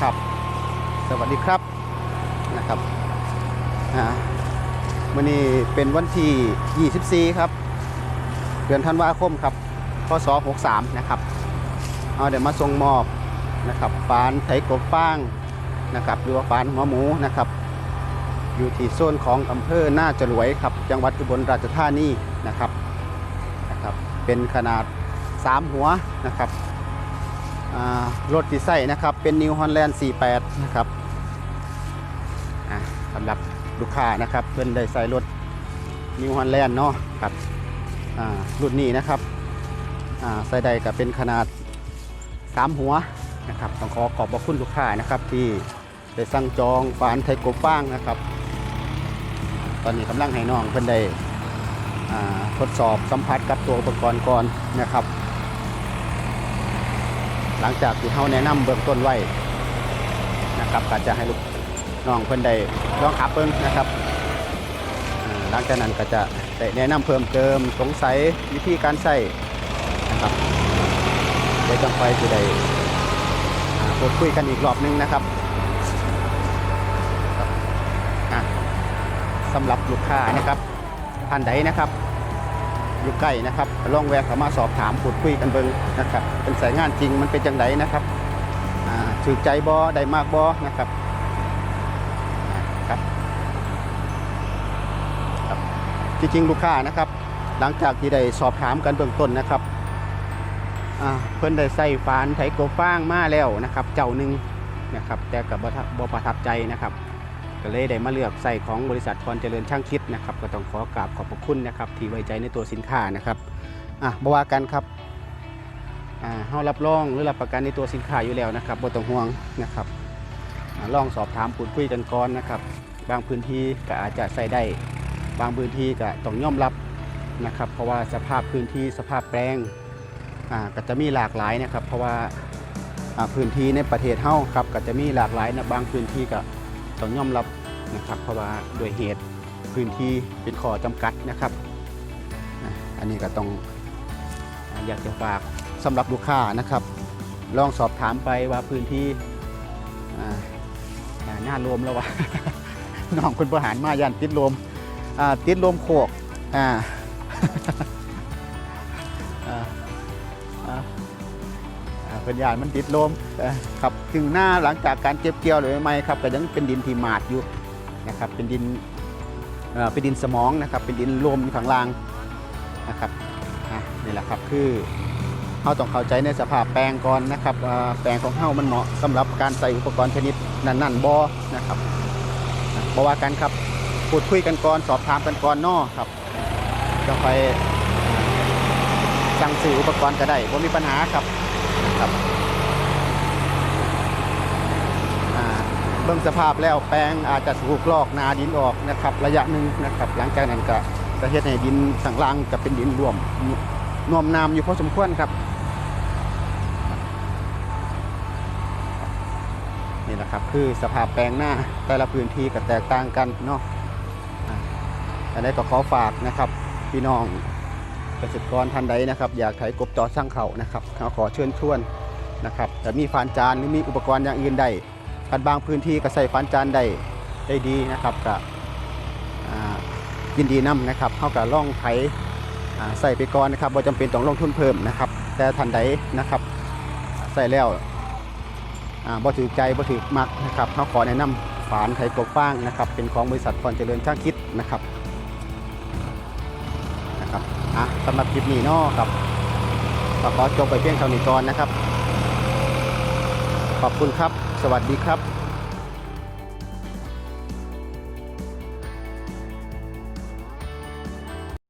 สวัสดีครับนะครับอ่าวันนี้เป็นวันที่ 24 ครับ เดือนธันวาคมครับพศ63 นะครับเอาเดี๋ยวมาส่งมอบนะครับฟานไถกบฟางนะครับหรือว่าฟานหัวหมูนะครับ อยู่ที่โซนของอำเภอหน้าจรวยครับ จังหวัดอุบลราชธานีนะครับนะครับ เป็นขนาด 3 หัวนะครับ รถที่ใส่นะครับ เป็น New Holland 48 นะครับสำหรับลูกค้านะครับ เพิ่นได้ใส่รถ New Holland เนาะครับรุ่นนี้นะครับใส่ได้กับเป็นขนาด 3 หัวนะครับต้องขอขอบพระคุณลูกค้านะครับที่ได้สั่งจองฝานไทยกบฟางนะครับ ตอนนี้กำลังให้น้องเพิ่อนได้ทดสอบสัมผัสกับตัวอุปกรณ์ก่อนนะครับ หลังจากที่เขาแนะนำเบื้องต้นไว้นะครับก็จะให้ลูกน้องเพิ่นได้ลองขับเบิ่งนะครับหลังจากนั้นก็จะได้แนะนำเพิ่มเติมสงสัยวิธีการใส่นะครับเดี๋ยวจังไปจะได้พูดคุยกันอีกรอบนึงนะครับสำหรับลูกค้านะครับท่านใดนะครับ อยู่ใกล้นะครับลองแวะเข้ามาสอบถามพูดคุยกันเบิ่งนะครับ เป็นสายงานจริงมันเป็นจังไดนะครับถือใจบอได้มากบอนะครับครับ จริงๆลูกค้านะครับ หลังจากที่ได้สอบถามกันเบื้องต้นนะครับเพิ่อนได้ใส่ฟานไถโกฟางมาแล้วนะครับ เจ้าหนึ่งนะครับ แต่กับบบ่ประทับใจนะครับ ก็เลยได้มาเลือกใส่ของบริษัทพรเจริญช่างคิดนะครับ ก็ต้องขอกราบขอบพระคุณนะครับ ที่ไว้ใจในตัวสินค้านะครับอะบว่ากันครับอ่าเฮารับรองหรือรับประกันในตัวสินค้าอยู่แล้วนะครับบ่ต้องห่วงนะครับอ่าลองสอบถามพูดคุยกันก่อนนะครับ บางพื้นที่ก็อาจจะใส่ได้บางพื้นที่ก็ต้องยอมรับนะครับ เพราะว่าสภาพพื้นที่สภาพแปลงอ่าก็จะมีหลากหลายนะครับ เพราะว่าอ่าพื้นที่ในประเทศเฮาครับก็จะมีหลากหลายนะบางพื้นที่ก็ต้องยอมรับ นะครับ เพราะว่าโดวยเหตุพื้นที่เป็นข้อจำกัดนะครับอันนี้ก็ต้องอยากจะฝากสำหรับลูกค้านะครับ ลองสอบถามไปว่าพื้นที่อ่าอ่าหน้าโลมแล้ววะน้องคุณประหารมายันติดลมติดลมโคกเป็นยานมันติดลมครับถึงหน้าหลังจากการเก็บเกี่ยวหรือไม่ครับก็ยังเป็นดินที่หมาดอยู่ นะครับเป็นดินเป็นดินสมองนะครับเป็นดินรวมข้างล่างนะครับนี่แหละครับคือเราต้องเข้าใจในสภาพแปลงก่อนนะครับแปลงของเฮามันเหมาะสำหรับการใส่อุปกรณ์ชนิดนั้นๆบอนะครับอะบอว่ากันครับพูดคุยกันก่อนสอบถามกันก่อนนอครับจะไปสั่งซื้ออุปกรณ์ก็ได้บ่ามีปัญหาครับครับอ่าเบิ่งสภาพแล้วแปลงอาจจะถูกลอกนาดินออกนะครับ ระยะหนึ่งนะครับ หลังจากนั้นก็จะเฮ็ดให้ดินสังล่างจะเป็นดินรวมน่วมน้ำอยู่พอสมควรครับนี่แหละครับคือสภาพแปลงหน้าแต่ละพื้นที่ก็แตกต่างกันเนาะอันนี้ก็ขอฝากนะครับ พี่น้องเกษตรกรท่านใดนะครับ อยากไถกบจอสร้างเขานะครับเขาขอเชิญชวนนะครับแต่มีฟานจานหรือมีอุปกรณ์อย่างอื่นใด คันบางพื้นที่ก็ใส่ฟานจานได้ได้ดีนะครับก็ยินดีนํนะครับเข้าก็ล่องไถใส่ไปก่อนนะครับบ่จำเป็นต้องลงทุนเพิ่มนะครับ แต่ท่านใดนะครับใส่แล้วบ่ถือใจบ่ถือมักนะครับเขาขอแนะนำฝานไทยกบฟางนะครับ เป็นของบริษัทพรเจริญช่างคิดนะครับนะครับอะสำหรับคลิปนี้นาะครับขอจบไปเพียงเท่านี้ก่อนนะครับ ขอบคุณครับ สวัสดีครับ